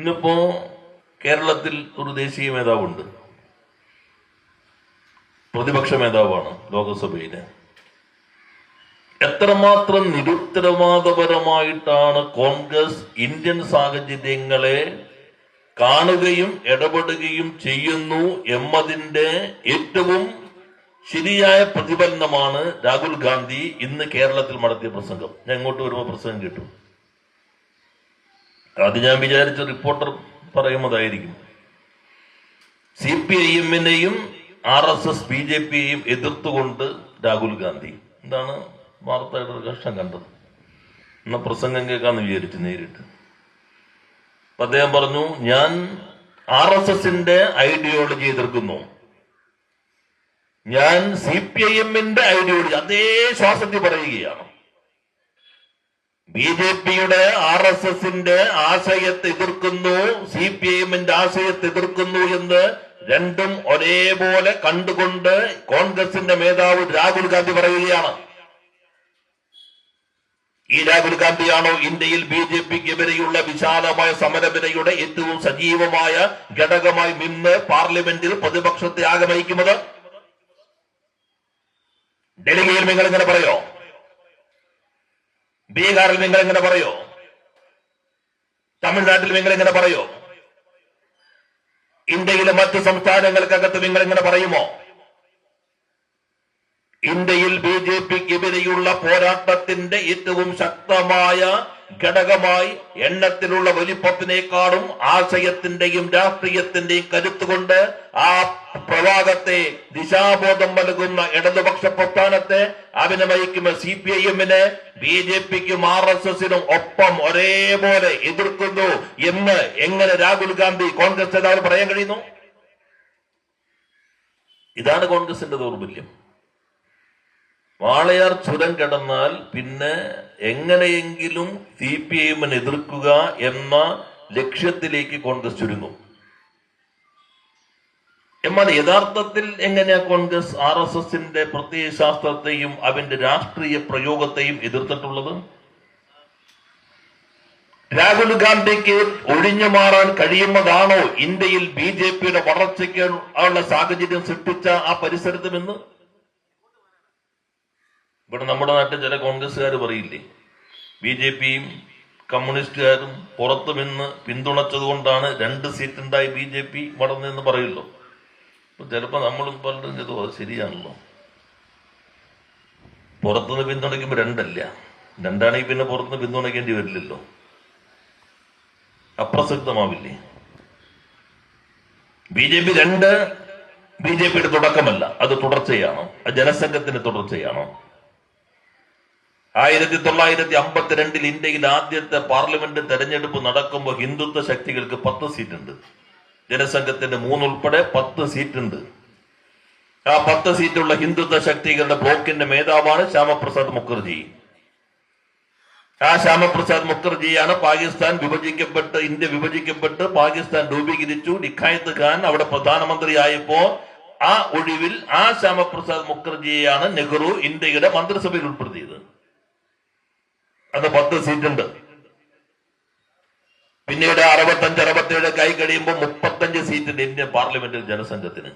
ഇന്നിപ്പോ കേരളത്തിൽ ഒരു ദേശീയ നേതാവുണ്ട് പ്രതിപക്ഷ നേതാവാണ് ലോകസഭയിലെ. എത്രമാത്രം നിരുത്തരവാദപരമായിട്ടാണ് കോൺഗ്രസ് ഇന്ത്യൻ സാഹചര്യങ്ങളെ കാണുകയും ഇടപെടുകയും ചെയ്യുന്നു എന്നതിന്റെ ഏറ്റവും ശരിയായ പ്രതിഫലനമാണ് രാഹുൽ ഗാന്ധി ഇന്ന് കേരളത്തിൽ നടത്തിയ പ്രസംഗം. ഞാൻ ഇങ്ങോട്ട് വരുമ്പോൾ പ്രസംഗം കേട്ടു. അത് ഞാൻ വിചാരിച്ച റിപ്പോർട്ടർ പറയുന്നതായിരിക്കും. C P I എമ്മിനെയും R S S B J പിയെയും എതിർത്തുകൊണ്ട് രാഹുൽ ഗാന്ധി. എന്താണ് വാർത്തയുടെ ഒരു കഷ്ടം കണ്ടത്? എന്ന പ്രസംഗം കേൾക്കാന്ന് വിചാരിച്ചു നേരിട്ട്. അദ്ദേഹം പറഞ്ഞു ഞാൻ ആർ എസ് എസിന്റെ ഐഡിയോളജി എതിർക്കുന്നു. ഞാൻ സി പി ഐ എമ്മിന്റെ ഐഡിയോളജി അതേ ശ്വാസത്തിൽ പറയുകയാണ്. ബി ജെ പിയുടെ ആർ എസ് എസിന്റെ ആശയത്തെ എതിർക്കുന്നു സി പി ഐഎമ്മിന്റെ എമ്മിന്റെ ആശയത്തെ എതിർക്കുന്നു എന്ന് രണ്ടും ഒരേപോലെ കണ്ടുകൊണ്ട് കോൺഗ്രസിന്റെ മേധാവ് രാഹുൽ ഗാന്ധി പറയുകയാണ്. ഈ രാഹുൽ ഗാന്ധിയാണോ ഇന്ത്യയിൽ ബി ജെ പിക്കെതിരെയുള്ള വിശാലമായ സമരവിനയുടെ ഏറ്റവും സജീവമായ ഘടകമായി നിന്ന് പാർലമെന്റിൽ പ്രതിപക്ഷത്തെ ആഗമയിക്കുന്നത് ഡൽഹിയിൽ നിങ്ങൾ ഇങ്ങനെ പറയോ? ബീഹാറിൽ നിങ്ങൾ എങ്ങനെ പറയോ? തമിഴ്നാട്ടിൽ നിങ്ങൾ എങ്ങനെ പറയോ? ഇന്ത്യയിലെ മറ്റ് സംസ്ഥാനങ്ങൾക്കകത്ത് നിങ്ങൾ എങ്ങനെ പറയുമോ? ഇന്ത്യയിൽ ബി ജെ പിക്കെതിരെയുള്ള പോരാട്ടത്തിന്റെ ഏറ്റവും ശക്തമായ ഘടകമായി എണ്ണത്തിലുള്ള വലിപ്പത്തിനേക്കാളും ആശയത്തിന്റെയും രാഷ്ട്രീയത്തിന്റെയും കരുത്തുകൊണ്ട് ആ പ്രവാഹത്തെ ദിശാബോധം നൽകുന്ന ഇടതുപക്ഷ പ്രസ്ഥാനത്തെ അഭിനയിക്കുന്ന സി പി ഐ എമ്മിന് ബി ജെ പിക്കും ആർ എസ് എസിനും ഒപ്പം ഒരേപോലെ എതിർക്കുന്നു എന്ന് എങ്ങനെ രാഹുൽ ഗാന്ധി കോൺഗ്രസ് നേതാവ് പറയാൻ കഴിയുന്നു? ഇതാണ് കോൺഗ്രസിന്റെ ദൗർബല്യം വാളയാർ ചുരം കിടന്നാൽ പിന്നെ എങ്ങനെയെങ്കിലും സി പി ഐഎമ്മിനെ എതിർക്കുക എന്ന ലക്ഷ്യത്തിലേക്ക് കോൺഗ്രസ് ചുരുങ്ങും. എന്നാൽ യഥാർത്ഥത്തിൽ എങ്ങനെയാ കോൺഗ്രസ് ആർ എസ് എസിന്റെ പ്രത്യയശാസ്ത്രത്തെയും അവന്റെ രാഷ്ട്രീയ പ്രയോഗത്തെയും എതിർത്തിട്ടുള്ളത്? രാഹുൽ ഗാന്ധിക്ക് ഒഴിഞ്ഞു മാറാൻ കഴിയുന്നതാണോ ഇന്ത്യയിൽ ബി ജെ പിയുടെ വളർച്ചയ്ക്ക് ഉള്ള സാഹചര്യം സൃഷ്ടിച്ച ആ പരിസരത്തുമെന്ന് ഇവിടെ നമ്മുടെ നാട്ടിൽ ചില കോൺഗ്രസ്സുകാർ പറയില്ലേ? ബി ജെ പിയും കമ്മ്യൂണിസ്റ്റുകാരും പുറത്തു നിന്ന് പിന്തുണച്ചത് കൊണ്ടാണ് രണ്ട് സീറ്റ് ഉണ്ടായി ബി ജെ പി വളർന്നതെന്ന് പറയുമല്ലോ അപ്പൊ ചിലപ്പോ നമ്മളും പലരും ചെയ്തു അത് ശരിയാണല്ലോ. പുറത്തുനിന്ന് പിന്തുണയ്ക്കുമ്പോ രണ്ടല്ല. രണ്ടാണെങ്കിൽ പിന്നെ പുറത്തുനിന്ന് പിന്തുണയ്ക്കേണ്ടി വരില്ലല്ലോ. അപ്രസക്തമാവില്ലേ? ബി ജെ പി രണ്ട് ബി ജെ പിയുടെ തുടക്കമല്ല. അത് തുടർച്ചയാണോ. ജനസംഘത്തിന്റെ തുടർച്ചയാണോ. ആയിരത്തി തൊള്ളായിരത്തി അമ്പത്തിരണ്ടിൽ ഇന്ത്യയിൽ ആദ്യത്തെ പാർലമെന്റ് തെരഞ്ഞെടുപ്പ് നടക്കുമ്പോൾ ഹിന്ദുത്വ ശക്തികൾക്ക് പത്ത് സീറ്റുണ്ട്. ജനസംഘത്തിന്റെ മൂന്നുൾപ്പെടെ പത്ത് സീറ്റുണ്ട്. ആ പത്ത് സീറ്റുള്ള ഹിന്ദുത്വ ശക്തികളുടെ ബ്ലോക്കിന്റെ മേധാവാണ് ശ്യാമപ്രസാദ് മുഖർജി. ആ ശ്യാമപ്രസാദ് മുഖർജിയാണ് പാകിസ്ഥാൻ വിഭജിക്കപ്പെട്ട് ഇന്ത്യ വിഭജിക്കപ്പെട്ട് പാകിസ്ഥാൻ രൂപീകരിച്ചു. നിഖായത്ത് ഖാൻ അവിടെ പ്രധാനമന്ത്രിയായപ്പോ ആ ഒഴിവിൽ ആ ശ്യാമപ്രസാദ് മുഖർജിയെയാണ് നെഹ്റു ഇന്ത്യയുടെ മന്ത്രിസഭയിൽ ഉൾപ്പെടുത്തിയത്. അത് പത്ത് സീറ്റുണ്ട്. പിന്നീട് അറുപത്തഞ്ച് അറുപത്തേഴ് കൈ കഴിയുമ്പോൾ മുപ്പത്തഞ്ച് സീറ്റുണ്ട് ഇന്ത്യൻ പാർലമെന്റിൽ ജനസംഘത്തിന്.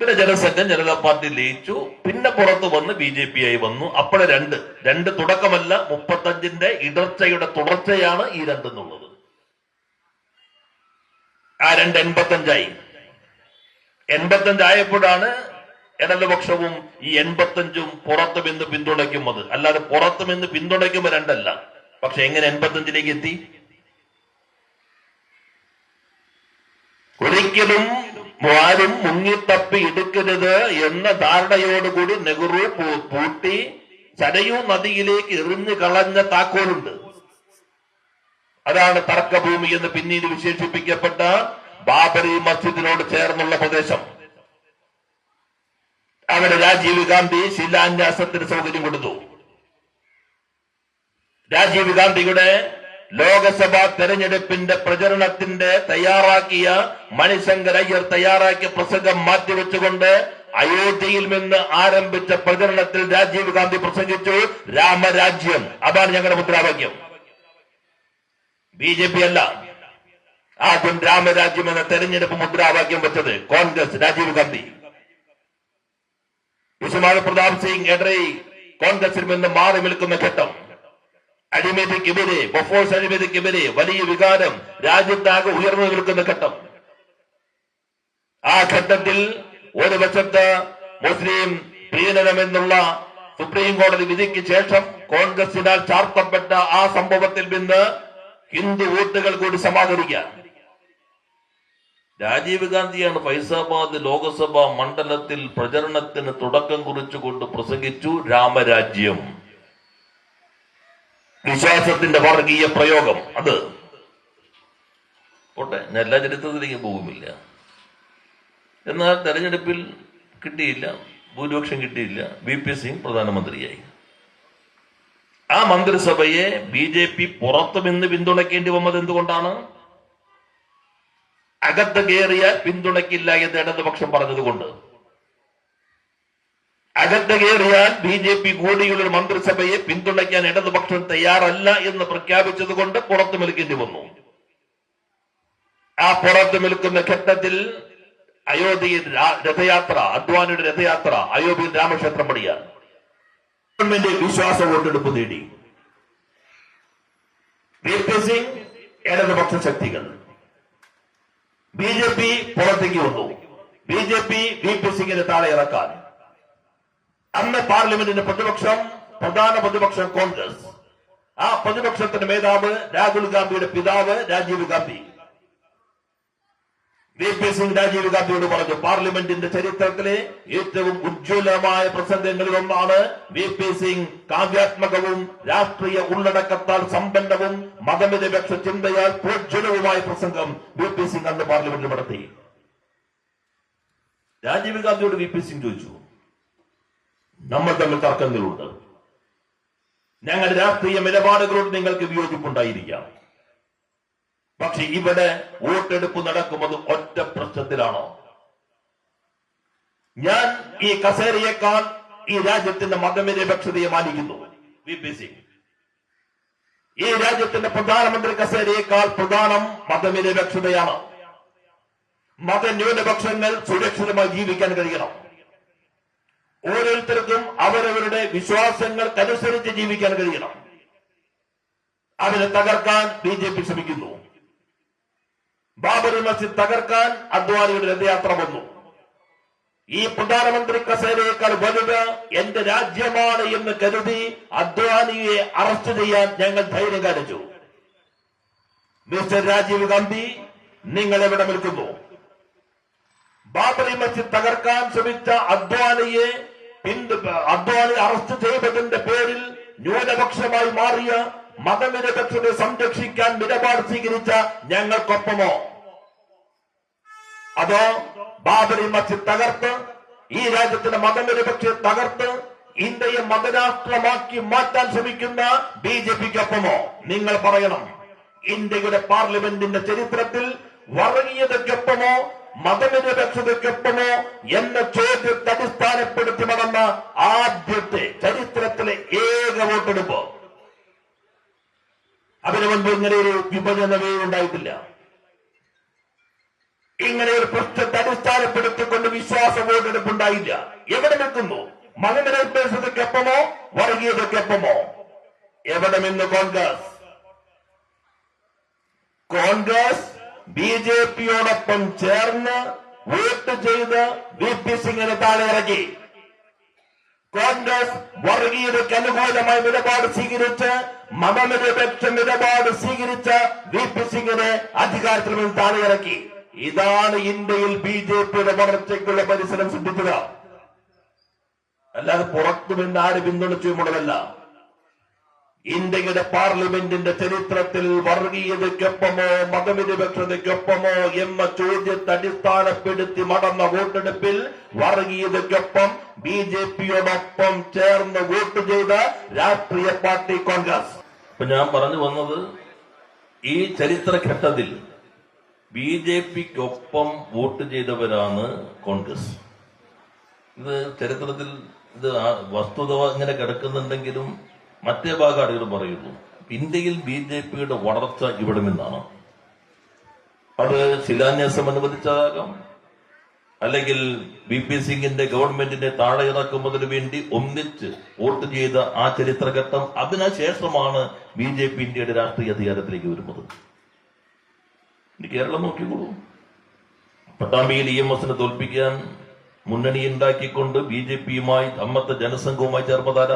പിന്നെ ജനസംഘം ജനതാ പാർട്ടി ലയിച്ചു. പിന്നെ പുറത്ത് വന്ന് ബി ജെ പി ആയി വന്നു. അപ്പോഴെ രണ്ട്. രണ്ട് തുടക്കമല്ല മുപ്പത്തഞ്ചിന്റെ ഇടർച്ചയുടെ തുടർച്ചയാണ് ഈ രണ്ടെന്നുള്ളത്. ആ രണ്ട് എൺപത്തഞ്ചായി. എൺപത്തഞ്ചായപ്പോഴാണ് ഇടതുപക്ഷവും ഈ എൺപത്തഞ്ചും പുറത്തും എന്ന് പിന്തുണയ്ക്കുന്നത്. അല്ലാതെ പുറത്തും എന്ന് പിന്തുണയ്ക്കുമ്പോൾ രണ്ടല്ല. പക്ഷെ എങ്ങനെ എൺപത്തഞ്ചിലേക്ക് എത്തി? ഒരിക്കലും ആരും മുങ്ങിത്തപ്പി എടുക്കരുത് എന്ന ധാരണയോടുകൂടി നെഹ്റു പൂട്ടി ചരയൂ നദിയിലേക്ക് എറിഞ്ഞു കളഞ്ഞ താക്കോലുണ്ട്. അതാണ് തർക്കഭൂമി എന്ന് പിന്നീട് വിശേഷിപ്പിക്കപ്പെട്ട ബാബറി മസ്ജിദിനോട് ചേർന്നുള്ള പ്രദേശം. അവിടെ രാജീവ് ഗാന്ധി ശിലാന്യാസത്തിന് സൗകര്യം കൊടുത്തു. രാജീവ് ഗാന്ധിയുടെ ലോകസഭാ തെരഞ്ഞെടുപ്പിന്റെ പ്രചരണത്തിന്റെ തയ്യാറാക്കിയ മണിശങ്കർ അയ്യർ തയ്യാറാക്കിയ പ്രസംഗം മാറ്റിവെച്ചുകൊണ്ട് അയോധ്യയിൽ നിന്ന് ആരംഭിച്ച പ്രചരണത്തിൽ രാജീവ് ഗാന്ധി പ്രസംഗിച്ചു. രാമരാജ്യം. അതാണ് ഞങ്ങളുടെ മുദ്രാവാക്യം. ബി ജെ പി അല്ല. ആദ്യം രാമരാജ്യം എന്ന തെരഞ്ഞെടുപ്പ് മുദ്രാവാക്യം വെച്ചത് കോൺഗ്രസ് രാജീവ് ഗാന്ധി വിശ്വനാഥ് പ്രതാപ് സിംഗ് എഡ്രൈ കോൺഗ്രസിൽ നിന്ന് മാറി നിൽക്കുന്ന ഘട്ടം. അഴിമതിക്കെതിരെ ബൊഫോഴ്സ് അഴിമതിക്കെതിരെ വലിയ വികാരം രാജ്യത്താകെ ഉയർന്നു നിൽക്കുന്ന ഘട്ടം. ആ ഘട്ടത്തിൽ ഒരു വശത്ത് മുസ്ലിം പീഡനമെന്നുള്ള സുപ്രീം കോടതി വിധിക്ക് ശേഷം കോൺഗ്രസിനാൽ ചാർത്തപ്പെട്ട ആ സംഭവത്തിൽ നിന്ന് ഹിന്ദു വോട്ടുകൾ കൂടി സമാഹരിക്കുക രാജീവ് ഗാന്ധിയാണ് ഫൈസാബാദ് ലോകസഭാ മണ്ഡലത്തിൽ പ്രചരണത്തിന് തുടക്കം കുറിച്ചുകൊണ്ട് പ്രസംഗിച്ചു രാമരാജ്യം. വിശ്വാസത്തിന്റെ വർഗീയ പ്രയോഗം അത്. പോട്ടെ ഞാൻ എല്ലാ ചരിത്രത്തിലേക്ക് പോകുമില്ല എന്നാൽ തെരഞ്ഞെടുപ്പിൽ കിട്ടിയില്ല ഭൂരിപക്ഷം കിട്ടിയില്ല വി പി സിംഗ് പ്രധാനമന്ത്രിയായി. ആ മന്ത്രിസഭയെ ബി ജെ പി പുറത്തുനിന്ന് പിന്തുണയ്ക്കേണ്ടി വന്നത് എന്തുകൊണ്ടാണ് അകത്ത് കയറിയ പിന്തുണയ്ക്കില്ല എന്ന് ഇടതുപക്ഷം പറഞ്ഞതുകൊണ്ട്. അകത്ത് കയറിയാൽ ബി ജെ പി കൂടിയുള്ള മന്ത്രിസഭയെ പിന്തുണയ്ക്കാൻ ഇടതുപക്ഷം തയ്യാറല്ല എന്ന് പ്രഖ്യാപിച്ചത് കൊണ്ട് പുറത്തു നിൽക്കേണ്ടി വന്നു. ആ പുറത്തു നിൽക്കുന്ന ഘട്ടത്തിൽ അയോധ്യയിൽ രഥയാത്ര അദ്വാനിയുടെ രഥയാത്ര അയോധ്യയിൽ രാമക്ഷേത്രം പണിയാൻ. ഗവൺമെന്റ് വിശ്വാസ വോട്ടെടുപ്പ് നേടി. സിംഗ് ഇടതുപക്ഷ ശക്തികൾ. ബി ജെ പി പുറത്തേക്ക് വന്നു. B J P V P സിംഗിനെ താഴെ ഇറക്കാൻ. അന്ന് പാർലമെന്റിന്റെ പ്രതിപക്ഷം പ്രധാന പ്രതിപക്ഷം കോൺഗ്രസ്. ആ പ്രതിപക്ഷത്തിന്റെ മേധാവ് രാഹുൽ ഗാന്ധിയുടെ പിതാവ് രാജീവ് ഗാന്ധി. പി സിംഗ് രാജീവ് ഗാന്ധിയോട് പറഞ്ഞു പാർലമെന്റിന്റെ ചരിത്രത്തിലെ ഏറ്റവും ഉജ്ജ്വലമായ പ്രസംഗങ്ങളിൽ ഒന്നാണ് വി പി സിംഗ് കാവ്യാത്മകവും രാഷ്ട്രീയ ഉള്ളടക്കത്താൽ സമ്പന്നവും മതനിരപേക്ഷ ചിന്തയാൽ പ്രോജ്വലവുമായ പ്രസംഗം വി പി സിംഗ് അന്ന് പാർലമെന്റിൽ നടത്തി. രാജീവ് ഗാന്ധിയോട് വി പി സിംഗ് ചോദിച്ചു നമ്മൾ തമ്മിൽ തർക്കങ്ങളുണ്ട്. ഞങ്ങളുടെ രാഷ്ട്രീയ നിലപാടുകളോട് നിങ്ങൾക്ക് വിയോജിപ്പുണ്ടായിരിക്കാം. പക്ഷെ ഇവിടെ വോട്ടെടുപ്പ് നടക്കുന്നത് ഒറ്റ പ്രശ്നത്തിലാണോ? ഞാൻ ഈ കസേരയേക്കാൾ ഈ രാജ്യത്തിന്റെ മതനിരപേക്ഷതയെ മാനിക്കുന്നു. ഈ രാജ്യത്തിന്റെ പ്രധാനമന്ത്രി കസേരയേക്കാൾ പ്രധാനം മതനിരപേക്ഷതയാണ് മതന്യൂനപക്ഷങ്ങൾ സുരക്ഷിതമായി ജീവിക്കാൻ കഴിയണം. ഓരോരുത്തർക്കും അവരവരുടെ വിശ്വാസങ്ങൾക്കനുസരിച്ച് ജീവിക്കാൻ കഴിയണം. അതിനെ തകർക്കാൻ ബി ജെ പി ശ്രമിക്കുന്നു. ബാബറി മസ്ജിദ് തകർക്കാൻ അദ്വാനിയുടെ രഥയാത്ര വന്നു. ഈ പ്രധാനമന്ത്രി കസേരയേക്കാൾ വലുത് എന്റെ രാജ്യമാണ് എന്ന് കരുതി അദ്വാനിയെ അറസ്റ്റ് ചെയ്യാൻ ഞങ്ങൾ ധൈര്യം കാണിച്ചു. മിസ്റ്റർ രാജീവ് ഗാന്ധി നിങ്ങൾ എവിടെ നിൽക്കുന്നു? ബാബറി മസ്ജിദ് തകർക്കാൻ ശ്രമിച്ച അദ്വാനിയെ പിന്തു അദ്വാനി അറസ്റ്റ് ചെയ്തതിന്റെ പേരിൽ ന്യൂനപക്ഷമായി മാറിയ മതനിരപക്ഷത സംരക്ഷിക്കാൻ നിലപാട് സ്വീകരിച്ച ഞങ്ങൾക്കൊപ്പമോ? അതോ ബാബറി മസ്ജിദ് തകർത്ത് ഈ രാജ്യത്തിന്റെ മതനിരപക്ഷയെ തകർത്ത് ഇന്ത്യയെ മതരാഷ്ട്രമാക്കി മാറ്റാൻ ശ്രമിക്കുന്ന ബി ജെ പിക്കൊപ്പമോ? നിങ്ങൾ പറയണം. ഇന്ത്യയുടെ പാർലമെന്റിന്റെ ചരിത്രത്തിൽ വർഗീയതയ്ക്കൊപ്പമോ മതനിരപക്ഷതയ്ക്കൊപ്പമോ എന്ന ചോദ്യത്തെ അടിസ്ഥാനപ്പെടുത്തി നടന്ന ആദ്യത്തെ ചരിത്രത്തിലെ ഏക വോട്ടെടുപ്പ്. അതിനു മുൻപ് ഇങ്ങനെ ഒരു വിഭജനമേ ഉണ്ടായിട്ടില്ല ഇങ്ങനെ ഒരു പ്രശ്നത്തെ അടിസ്ഥാനപ്പെടുത്തിക്കൊണ്ട് വിശ്വാസ വോട്ടെടുപ്പ് ഉണ്ടായില്ല എവിടെ നിൽക്കുന്നു? മതനിരപേക്ഷതയ്ക്കൊപ്പമോ വർഗീയതയ്ക്കൊപ്പമോ എവിടെ നിന്ന് കോൺഗ്രസ്? കോൺഗ്രസ് ബി ജെ പിയോടൊപ്പം ചേർന്ന് വോട്ട് ചെയ്ത് വി പി സിംഗിനെ താഴെ ഇറക്കി കോൺഗ്രസ് വർഗീയതയ്ക്ക് അനുകൂലമായ നിലപാട് സ്വീകരിച്ച് മതനിരപേക്ഷ നിലപാട് സ്വീകരിച്ച വി പി സിംഗിനെ അധികാരത്തിൽ നിന്ന് താഴെ ഇറക്കി ഇതാണ് ഇന്ത്യയിൽ ബി ജെ പിയുടെ വളർച്ചയ്ക്കുള്ള പരിസരം സൃഷ്ടിക്കുക അല്ലാതെ പുറത്തു നിന്ന് ആര് പിന്തുണച്ചുമുള്ളതല്ല ഇന്ത്യയുടെ പാർലമെന്റിന്റെ ചരിത്രത്തിൽ വർഗീയതയ്ക്കൊപ്പമോ മതനിരപേക്ഷതയ്ക്കൊപ്പമോ എന്ന ചോദ്യത്തെ അടിസ്ഥാനപ്പെടുത്തി നടന്ന വോട്ടെടുപ്പിൽ വർഗീയതയ്ക്കൊപ്പം ബി ജെ പിയോടൊപ്പം ചേർന്ന് വോട്ട് ചെയ്ത രാഷ്ട്രീയ പാർട്ടി കോൺഗ്രസ്. ഞാൻ പറഞ്ഞു വന്നത് ഈ ചരിത്രഘട്ടത്തിൽ ബി ജെ പിക്കൊപ്പം വോട്ട് ചെയ്തവരാണ് കോൺഗ്രസ്. ഇത് ചരിത്രത്തിൽ ഇത് വസ്തുത ഇങ്ങനെ കിടക്കുന്നുണ്ടെങ്കിലും മറ്റേ ഭാഗം ആളുകൾ പറയുള്ളൂ ഇന്ത്യയിൽ ബി ജെ പിയുടെ വളർച്ച ഇവിടെ നിന്നാണ് അത് ശിലാന്യാസം അനുവദിച്ചതാകാം അല്ലെങ്കിൽ ബി പി സിംഗിന്റെ ഗവൺമെന്റിന്റെ താഴെ ഇറക്കുന്നതിന് വേണ്ടി ഒന്നിച്ച് വോട്ട് ചെയ്ത ആ ചരിത്രഘട്ടം അതിനുശേഷമാണ് ബി ജെ പി ഇന്ത്യയുടെ രാഷ്ട്രീയ അധികാരത്തിലേക്ക് വരുന്നത്. ഇനി കേരളം നോക്കിക്കോളൂ. പട്ടാമ്പിയിൽ ഇ എം എസിനെ തോൽപ്പിക്കാൻ മുന്നണി ഉണ്ടാക്കിക്കൊണ്ട് ബി ജെ പിയുമായി അമ്മത്തെ ജനസംഘവുമായി ചേർന്നതാര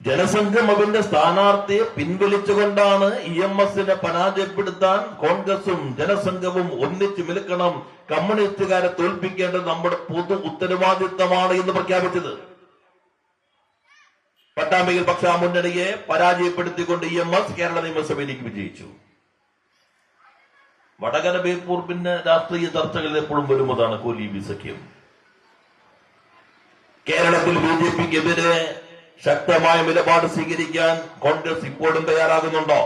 ജനസംഘം അവന്റെ സ്ഥാനാർത്ഥിയെ പിൻവലിച്ചുകൊണ്ടാണ് ഇ എം എസിനെ പരാജയപ്പെടുത്താൻ കോൺഗ്രസും ജനസംഘവും ഒന്നിച്ചു നിൽക്കണം കമ്മ്യൂണിസ്റ്റുകാരെ തോൽപ്പിക്കേണ്ടത് നമ്മുടെ പൊതു ഉത്തരവാദിത്തമാണ് എന്ന് പ്രഖ്യാപിച്ചത്. പട്ടാമ്പിയിൽ പക്ഷാ മുന്നണിയെ പരാജയപ്പെടുത്തിക്കൊണ്ട് ഇ എം എസ് കേരള നിയമസഭയിലേക്ക് വിജയിച്ചു. വടകര ബേപ്പൂർ പിന്നെ രാഷ്ട്രീയ ചർച്ചകളിൽ എപ്പോഴും വരുന്നതാണ് കോലി ബി സഖ്യം. കേരളത്തിൽ ബി ജെ പിക്കെതിരെ ശക്തമായ നിലപാട് സ്വീകരിക്കാൻ കോൺഗ്രസ് ഇപ്പോഴും തയ്യാറാകുന്നുണ്ടോ?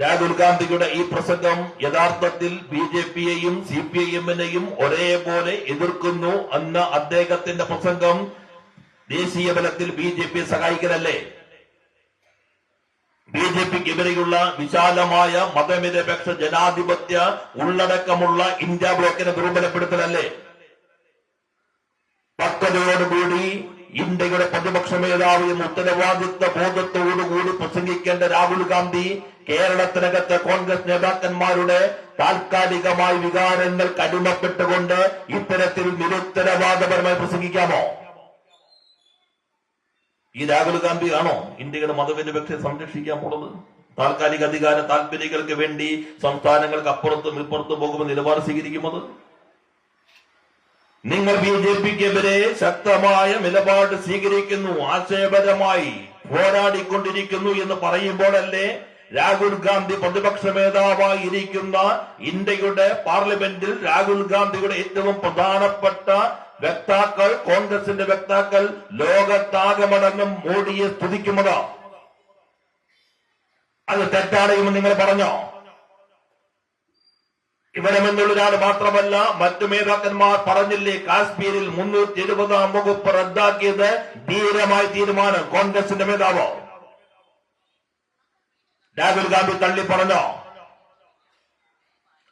രാഹുൽ ഗാന്ധിയുടെ ഈ പ്രസംഗം യഥാർത്ഥത്തിൽ ബി ജെ പിയെയും സി പി ഐ എമ്മിനെയും ഒരേപോലെ എതിർക്കുന്നു എന്ന അദ്ദേഹത്തിന്റെ പ്രസംഗം ദേശീയ ബലത്തിൽ ബി ജെ പി സഹായിക്കലല്ലേ? ബി ജെ പിക്കെതിരെയുള്ള വിശാലമായ മതനിരപേക്ഷ ജനാധിപത്യ ഉള്ളടക്കമുള്ള ഇന്ത്യ ബ്ലോക്കിനെ ദുർബലപ്പെടുത്തലല്ലേ? പക്വതയോടുകൂടി ഇന്ത്യയുടെ പ്രതിപക്ഷ മേധാവി എന്ന ഉത്തരവാദിത്വ ബോധത്തോടുകൂടി പ്രസംഗിക്കേണ്ട രാഹുൽ ഗാന്ധി കേരളത്തിനകത്തെ കോൺഗ്രസ് നേതാക്കന്മാരുടെ താൽക്കാലികമായ വികാരങ്ങൾ അടിമപ്പെട്ടുകൊണ്ട് ഇത്തരത്തിൽ നിരുത്തരവാദപരമായി പ്രസംഗിക്കാമോ? ഈ രാഹുൽ ഗാന്ധി ആണോ ഇന്ത്യയുടെ മതനിരപേക്ഷ സംരക്ഷിക്കാൻ പോണത്? താൽക്കാലിക അധികാര താല്പര്യങ്ങൾക്ക് വേണ്ടി സംസ്ഥാനങ്ങൾക്ക് അപ്പുറത്തും ഇപ്പുറത്തും പോകുമ്പോൾ നിലപാട് സ്വീകരിക്കുന്നത്? നിങ്ങൾ ബി ജെ പിക്കെതിരെ ശക്തമായ നിലപാട് സ്വീകരിക്കുന്നു ആശയപരമായി പോരാടിക്കൊണ്ടിരിക്കുന്നു എന്ന് പറയുമ്പോഴല്ലേ രാഹുൽ ഗാന്ധി പ്രതിപക്ഷ നേതാവായി ഇരിക്കുന്ന ഇന്ത്യയുടെ പാർലമെന്റിൽ രാഹുൽ ഗാന്ധിയുടെ ഏറ്റവും പ്രധാനപ്പെട്ട വക്താക്കൾ കോൺഗ്രസിന്റെ വക്താക്കൾ ലോകത്താകമടങ്ങും മോഡിയെ സ്തുതിക്കുന്നത്. അത് തെറ്റാണെന്ന് നിങ്ങൾ പറഞ്ഞോ? ഇവിടെ നിന്നുള്ളൊരാൾ മാത്രമല്ല മറ്റു നേതാക്കന്മാർ പറഞ്ഞില്ലേ കാശ്മീരിൽ മുന്നൂറ്റി എഴുപതാം വകുപ്പ് റദ്ദാക്കിയത് ധീരമായ തീരുമാനം കോൺഗ്രസിന്റെ നേതാവ് രാഹുൽ ഗാന്ധി തള്ളി പറഞ്ഞോ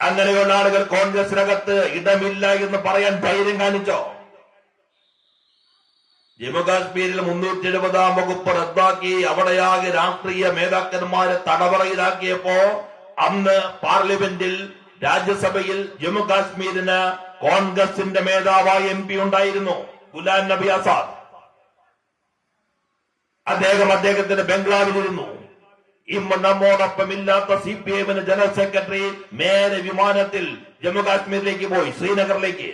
അങ്ങനെയുള്ള ആളുകൾ കോൺഗ്രസിനകത്ത് ഇടമില്ല എന്ന് പറയാൻ ധൈര്യം കാണിച്ചോ? ജമ്മുകാശ്മീരിൽ മുന്നൂറ്റി എഴുപതാം വകുപ്പ് റദ്ദാക്കി അവിടെയാകെ രാഷ്ട്രീയ നേതാക്കന്മാരെ തടവറയിലാക്കിയപ്പോ അന്ന് പാർലമെന്റിൽ രാജ്യസഭയിൽ ജമ്മു കാശ്മീരിന് കോൺഗ്രസിന്റെ മേധാവായ എം പി ഉണ്ടായിരുന്നു ഗുലാം നബി ആസാദ്. അദ്ദേഹം അദ്ദേഹത്തിന്റെ ബംഗ്ലാവിലിരുന്നു. ഇന്ന് നമ്മോടൊപ്പം ഇല്ലാത്ത സി പി എമ്മിന് ജനറൽ സെക്രട്ടറി നേരെ വിമാനത്തിൽ ജമ്മു കാശ്മീരിലേക്ക് പോയി ശ്രീനഗറിലേക്ക്.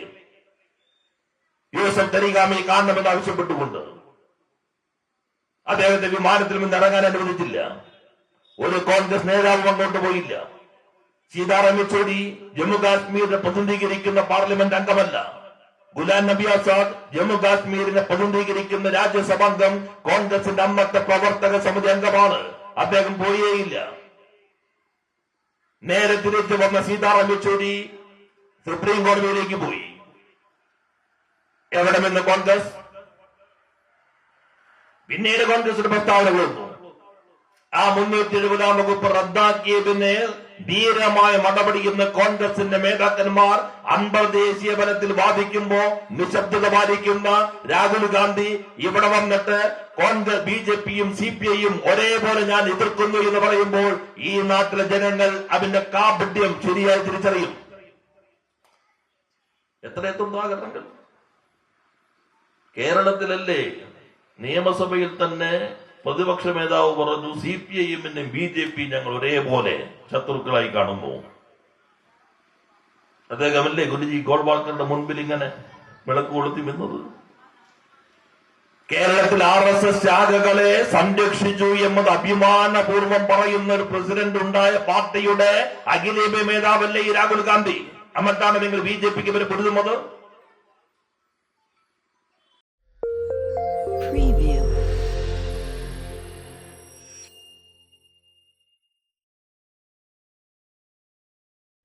യൂസഫ് തരീഗാമി കാണണമെന്ന് ആവശ്യപ്പെട്ടുകൊണ്ട്. അദ്ദേഹത്തെ വിമാനത്തിൽ നിന്ന് ഇറങ്ങാൻ അനുവദിച്ചില്ല. ഒരു കോൺഗ്രസ് നേതാവും അങ്ങോട്ട് പോയില്ല. സീതാറാം യെച്ചൂരി ജമ്മു കാശ്മീരിനെ പ്രതിനിധീകരിക്കുന്ന പാർലമെന്റ് അംഗമല്ല. ഗുലാം നബി ആസാദ് ജമ്മു കാശ്മീരിനെ പ്രതിനിധീകരിക്കുന്ന രാജ്യസഭാംഗം കോൺഗ്രസിന്റെ അന്നത്തെ പ്രവർത്തക സമിതി അംഗമാണ്. അദ്ദേഹം പോയേയില്ല നേരെ തിരിച്ചു വന്ന സീതാറാം യെച്ചൂരി സുപ്രീം കോടതിയിലേക്ക് പോയി. എവിടെ നിന്ന് കോൺഗ്രസ്? പിന്നീട് കോൺഗ്രസിന്റെ പ്രസ്താവന വന്നു. ആ മുന്നൂറ്റി എഴുപതാം വകുപ്പ് റദ്ദാക്കിയതിന് ധീരമായ നടപടി ഇന്ന് കോൺഗ്രസിന്റെ നേതാക്കന്മാർ അന്തർദേശീയ ബലത്തിൽ വാദിക്കുമ്പോ നിശബ്ദത പാലിക്കുന്ന രാഹുൽ ഗാന്ധി ഇവിടെ വന്നിട്ട് കോൺഗ്രസ് ബി ജെ പിയും സി പി ഐയും ഒരേപോലെ ഞാൻ എതിർക്കുന്നു എന്ന് പറയുമ്പോൾ ഈ നാട്ടിലെ ജനങ്ങൾ അതിന്റെ കാപട്യം ശരിയായി തിരിച്ചറിയും. എത്ര എത്തുണ്ടാകരണങ്ങൾ കേരളത്തിലല്ലേ നിയമസഭയിൽ തന്നെ പ്രതിപക്ഷ നേതാവ് പറഞ്ഞു സി പി ഐ എമ്മിന്റെയും ബി ജെ പി ഞങ്ങൾ ഒരേപോലെ ശത്രുക്കളായി കാണുന്നു. അദ്ദേഹമല്ലേ ഗുരുജി ഗോൾബാക്കറിന്റെ മുൻപിൽ ഇങ്ങനെ വിളക്ക് കൊളുത്തി നിന്നത്? കേരളത്തിൽ ആർ എസ് എസ് ശാഖകളെ സംരക്ഷിച്ചു എന്നത് അഭിമാനപൂർവം പറയുന്ന ഒരു പ്രസിഡന്റ് ഉണ്ടായ പാർട്ടിയുടെ അഖിലേന്ത്യ നേതാവല്ലേ ഈ രാഹുൽ ഗാന്ധി? എന്നിട്ടാണ് നിങ്ങൾ ബി ജെ പിക്ക് ഇവരെ പൊരുതുന്നത്?